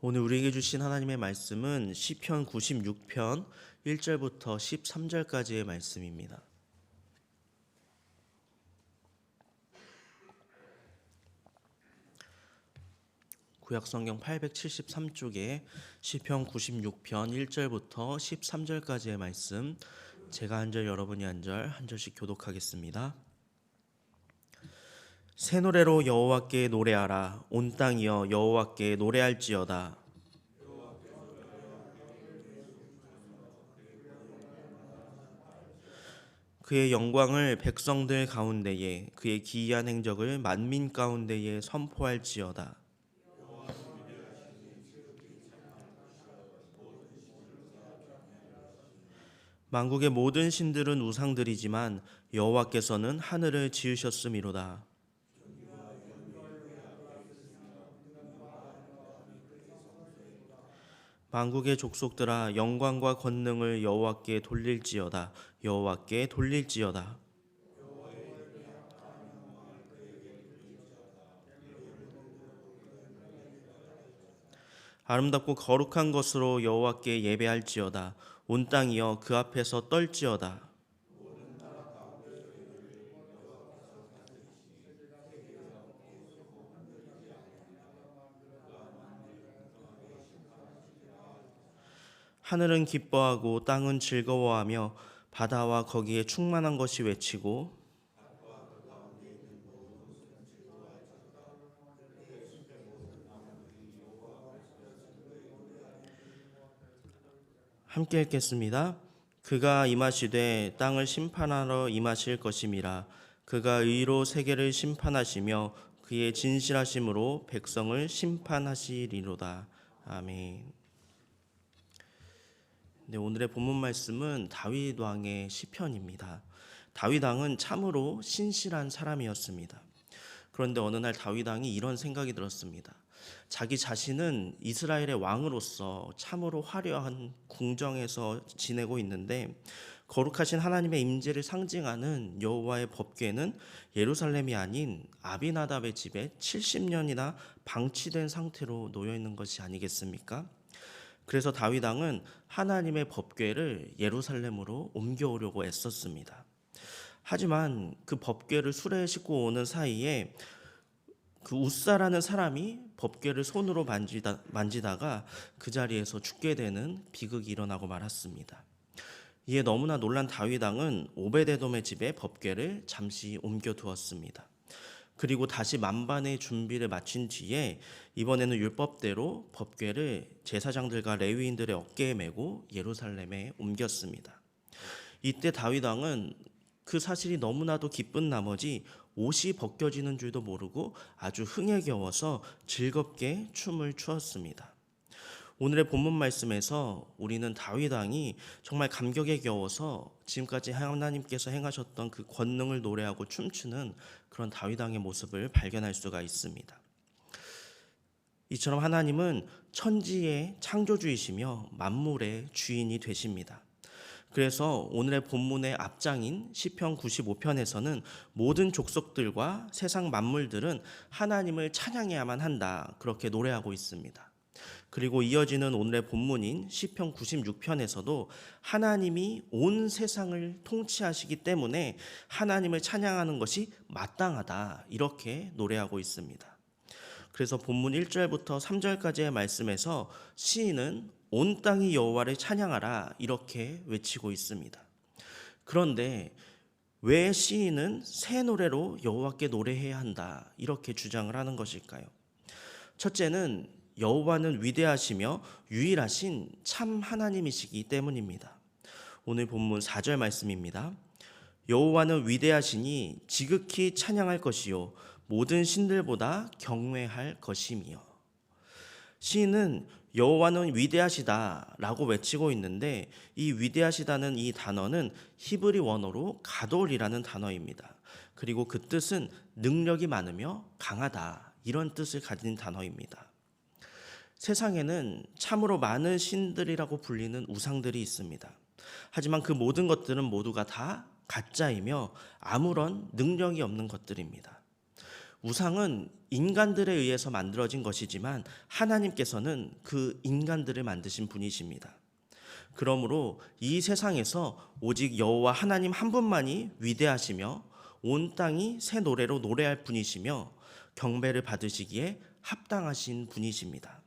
오늘 우리에게 주신 하나님의 말씀은 시편 96편 1절부터 13절까지의 말씀입니다. 구약 성경 873쪽에 시편 96편 1절부터 13절까지의 말씀 제가 한 절 여러분이 한 절 한 절씩 교독하겠습니다. 새 노래로 여호와께 노래하라. 온 땅이여 여호와께 노래할지어다. 그의 영광을 백성들 가운데에 그의 기이한 행적을 만민 가운데에 선포할지어다. 만국의 모든 신들은 우상들이지만 여호와께서는 하늘을 지으셨음이로다 만국의 족속들아 영광과 권능을 여호와께 돌릴지어다. 여호와께 돌릴지어다. 아름답고 거룩한 것으로 여호와께 예배할지어다. 온 땅이여 그 앞에서 떨지어다 하늘은 기뻐하고 땅은 즐거워하며 바다와 거기에 충만한 것이 외치고 함께 읽겠습니다. 그가 임하시되 땅을 심판하러 임하실 것임이라 그가 의로 세계를 심판하시며 그의 진실하심으로 백성을 심판하시리로다. 아멘. 네, 오늘의 본문 말씀은 다윗 왕의 시편입니다. 다윗 왕은 참으로 신실한 사람이었습니다. 그런데 어느 날 다윗 왕이 이런 생각이 들었습니다. 자기 자신은 이스라엘의 왕으로서 참으로 화려한 궁정에서 지내고 있는데 거룩하신 하나님의 임재를 상징하는 여호와의 법궤는 예루살렘이 아닌 아비나답의 집에 70년이나 방치된 상태로 놓여 있는 것이 아니겠습니까? 그래서 다윗 왕은 하나님의 법궤를 예루살렘으로 옮겨오려고 애썼습니다. 하지만 그 법궤를 수레에 싣고 오는 사이에 그 우사라는 사람이 법궤를 손으로 만지다, 만지다가 그 자리에서 죽게 되는 비극이 일어나고 말았습니다. 이에 너무나 놀란 다윗 왕은 오베데돔의 집에 법궤를 잠시 옮겨 두었습니다. 그리고 다시 만반의 준비를 마친 뒤에 이번에는 율법대로 법궤를 제사장들과 레위인들의 어깨에 메고 예루살렘에 옮겼습니다. 이때 다윗 왕은 그 사실이 너무나도 기쁜 나머지 옷이 벗겨지는 줄도 모르고 아주 흥에 겨워서 즐겁게 춤을 추었습니다. 오늘의 본문 말씀에서 우리는 다윗 왕이 정말 감격에 겨워서 지금까지 하나님께서 행하셨던 그 권능을 노래하고 춤추는 그런 다윗 왕의 모습을 발견할 수가 있습니다. 이처럼 하나님은 천지의 창조주이시며 만물의 주인이 되십니다. 그래서 오늘의 본문의 앞장인 시편 95편에서는 모든 족속들과 세상 만물들은 하나님을 찬양해야만 한다. 그렇게 노래하고 있습니다. 그리고 이어지는 오늘의 본문인 시편 96편에서도 하나님이 온 세상을 통치하시기 때문에 하나님을 찬양하는 것이 마땅하다. 이렇게 노래하고 있습니다. 그래서 본문 1절부터 3절까지의 말씀에서 시인은 온 땅이 여호와를 찬양하라 이렇게 외치고 있습니다. 그런데 왜 시인은 새 노래로 여호와께 노래해야 한다 이렇게 주장을 하는 것일까요? 첫째는 여호와는 위대하시며 유일하신 참 하나님이시기 때문입니다. 오늘 본문 4절 말씀입니다. 여호와는 위대하시니 지극히 찬양할 것이요 모든 신들보다 경외할 것이며 시인은 여호와는 위대하시다라고 외치고 있는데 이 위대하시다는 이 단어는 히브리 원어로 가돌이라는 단어입니다. 그리고 그 뜻은 능력이 많으며 강하다 이런 뜻을 가진 단어입니다. 세상에는 참으로 많은 신들이라고 불리는 우상들이 있습니다. 하지만 그 모든 것들은 모두가 다 가짜이며 아무런 능력이 없는 것들입니다. 우상은 인간들에 의해서 만들어진 것이지만 하나님께서는 그 인간들을 만드신 분이십니다. 그러므로 이 세상에서 오직 여호와 하나님 한 분만이 위대하시며 온 땅이 새 노래로 노래할 분이시며 경배를 받으시기에 합당하신 분이십니다.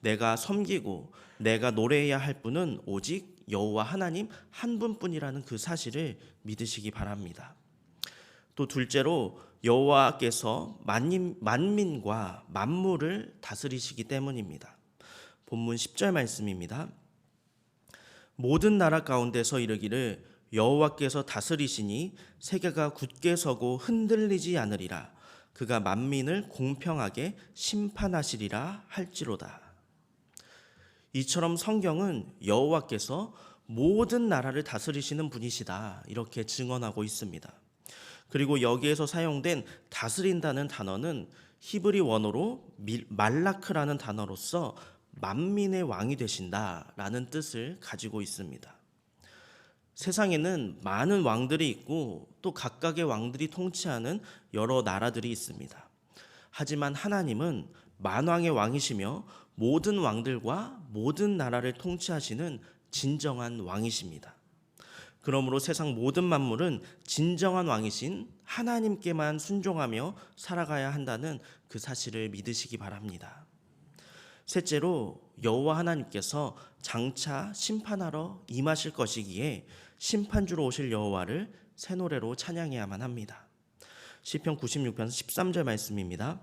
내가 섬기고 내가 노래해야 할 분은 오직 여호와 하나님 한 분뿐이라는 그 사실을 믿으시기 바랍니다. 또 둘째로 여호와께서 만민, 만민과 만물을 다스리시기 때문입니다. 본문 10절 말씀입니다. 모든 나라 가운데서 이르기를 여호와께서 다스리시니 세계가 굳게 서고 흔들리지 않으리라 그가 만민을 공평하게 심판하시리라 할지로다. 이처럼 성경은 여호와께서 모든 나라를 다스리시는 분이시다 이렇게 증언하고 있습니다. 그리고 여기에서 사용된 다스린다는 단어는 히브리 원어로 밀- 말라크라는 단어로서 만민의 왕이 되신다라는 뜻을 가지고 있습니다. 세상에는 많은 왕들이 있고 또 각각의 왕들이 통치하는 여러 나라들이 있습니다. 하지만 하나님은 만왕의 왕이시며 모든 왕들과 모든 나라를 통치하시는 진정한 왕이십니다. 그러므로 세상 모든 만물은 진정한 왕이신 하나님께만 순종하며 살아가야 한다는 그 사실을 믿으시기 바랍니다. 셋째로 여호와 하나님께서 장차 심판하러 임하실 것이기에 심판주로 오실 여호와를 새 노래로 찬양해야만 합니다. 시편 96편 13절 말씀입니다.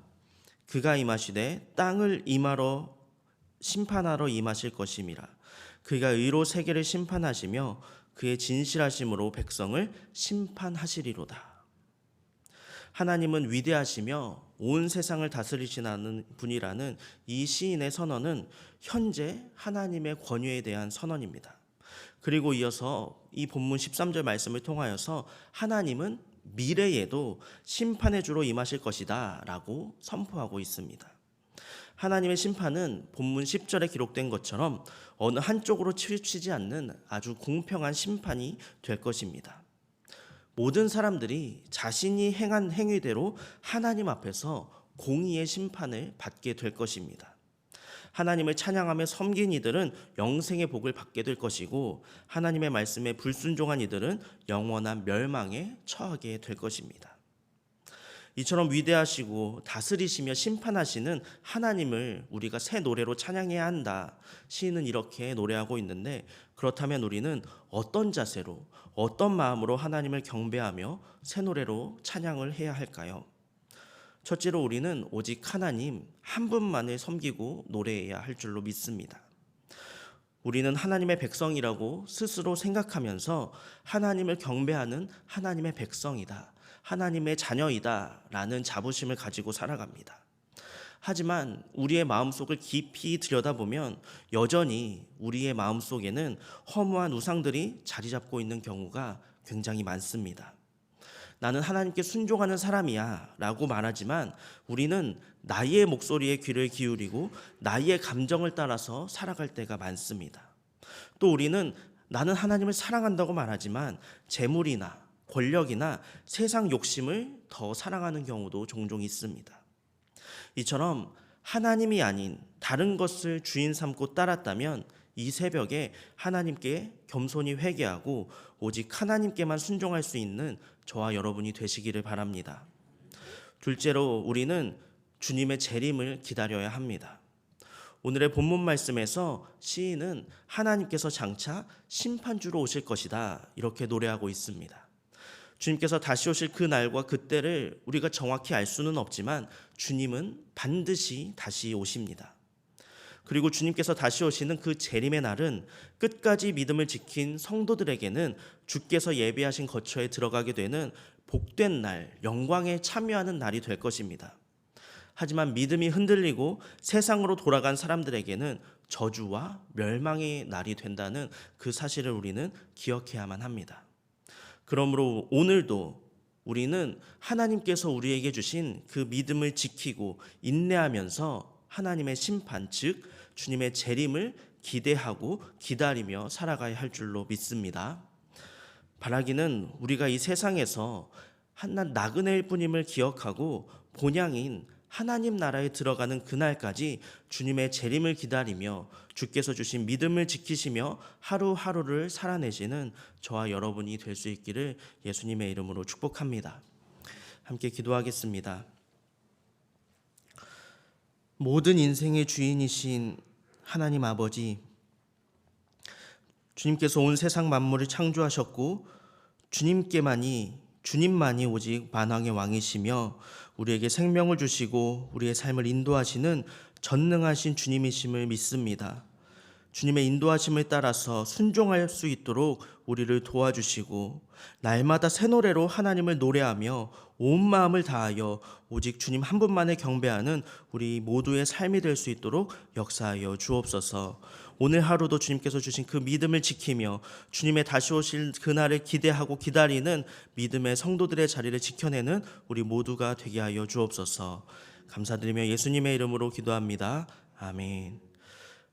그가 임하시되 땅을 임하러 심판하러 임하실 것임이라. 그가 의로 세계를 심판하시며 그의 진실하심으로 백성을 심판하시리로다. 하나님은 위대하시며 온 세상을 다스리시는 분이라는 이 시인의 선언은 현재 하나님의 권위에 대한 선언입니다. 그리고 이어서 이 본문 13절 말씀을 통하여서 하나님은 미래에도 심판의 주로 임하실 것이다 라고 선포하고 있습니다. 하나님의 심판은 본문 10절에 기록된 것처럼 어느 한쪽으로 치우치지 않는 아주 공평한 심판이 될 것입니다. 모든 사람들이 자신이 행한 행위대로 하나님 앞에서 공의의 심판을 받게 될 것입니다. 하나님을 찬양하며 섬긴 이들은 영생의 복을 받게 될 것이고 하나님의 말씀에 불순종한 이들은 영원한 멸망에 처하게 될 것입니다. 이처럼 위대하시고 다스리시며 심판하시는 하나님을 우리가 새 노래로 찬양해야 한다. 시인은 이렇게 노래하고 있는데 그렇다면 우리는 어떤 자세로 어떤 마음으로 하나님을 경배하며 새 노래로 찬양을 해야 할까요? 첫째로 우리는 오직 하나님 한 분만을 섬기고 노래해야 할 줄로 믿습니다. 우리는 하나님의 백성이라고 스스로 생각하면서 하나님을 경배하는 하나님의 백성이다. 하나님의 자녀이다. 라는 자부심을 가지고 살아갑니다. 하지만 우리의 마음속을 깊이 들여다보면 여전히 우리의 마음속에는 허무한 우상들이 자리 잡고 있는 경우가 굉장히 많습니다. 나는 하나님께 순종하는 사람이야 라고 말하지만 우리는 나의 목소리에 귀를 기울이고 나의 감정을 따라서 살아갈 때가 많습니다. 또 우리는 나는 하나님을 사랑한다고 말하지만 재물이나 권력이나 세상 욕심을 더 사랑하는 경우도 종종 있습니다. 이처럼 하나님이 아닌 다른 것을 주인 삼고 따랐다면 이 새벽에 하나님께 겸손히 회개하고 오직 하나님께만 순종할 수 있는 저와 여러분이 되시기를 바랍니다. 둘째로 우리는 주님의 재림을 기다려야 합니다. 오늘의 본문 말씀에서 시인은 하나님께서 장차 심판주로 오실 것이다 이렇게 노래하고 있습니다. 주님께서 다시 오실 그 날과 그때를 우리가 정확히 알 수는 없지만 주님은 반드시 다시 오십니다. 그리고 주님께서 다시 오시는 그 재림의 날은 끝까지 믿음을 지킨 성도들에게는 주께서 예비하신 거처에 들어가게 되는 복된 날, 영광에 참여하는 날이 될 것입니다. 하지만 믿음이 흔들리고 세상으로 돌아간 사람들에게는 저주와 멸망의 날이 된다는 그 사실을 우리는 기억해야만 합니다. 그러므로 오늘도 우리는 하나님께서 우리에게 주신 그 믿음을 지키고 인내하면서 하나님의 심판, 즉 주님의 재림을 기대하고 기다리며 살아가야 할 줄로 믿습니다. 바라기는 우리가 이 세상에서 한낱 나그네일 뿐임을 기억하고 본향인 하나님 나라에 들어가는 그날까지 주님의 재림을 기다리며 주께서 주신 믿음을 지키시며 하루하루를 살아내시는 저와 여러분이 될 수 있기를 예수님의 이름으로 축복합니다. 함께 기도하겠습니다. 모든 인생의 주인이신 하나님 아버지, 주님께서 온 세상 만물을 창조하셨고 주님께만이 주님만이 오직 만왕의 왕이시며 우리에게 생명을 주시고 우리의 삶을 인도하시는 전능하신 주님이심을 믿습니다. 주님의 인도하심을 따라서 순종할 수 있도록 우리를 도와주시고 날마다 새 노래로 하나님을 노래하며 온 마음을 다하여 오직 주님 한 분만을 경배하는 우리 모두의 삶이 될 수 있도록 역사하여 주옵소서. 오늘 하루도 주님께서 주신 그 믿음을 지키며 주님의 다시 오실 그날을 기대하고 기다리는 믿음의 성도들의 자리를 지켜내는 우리 모두가 되게 하여 주옵소서. 감사드리며 예수님의 이름으로 기도합니다. 아멘.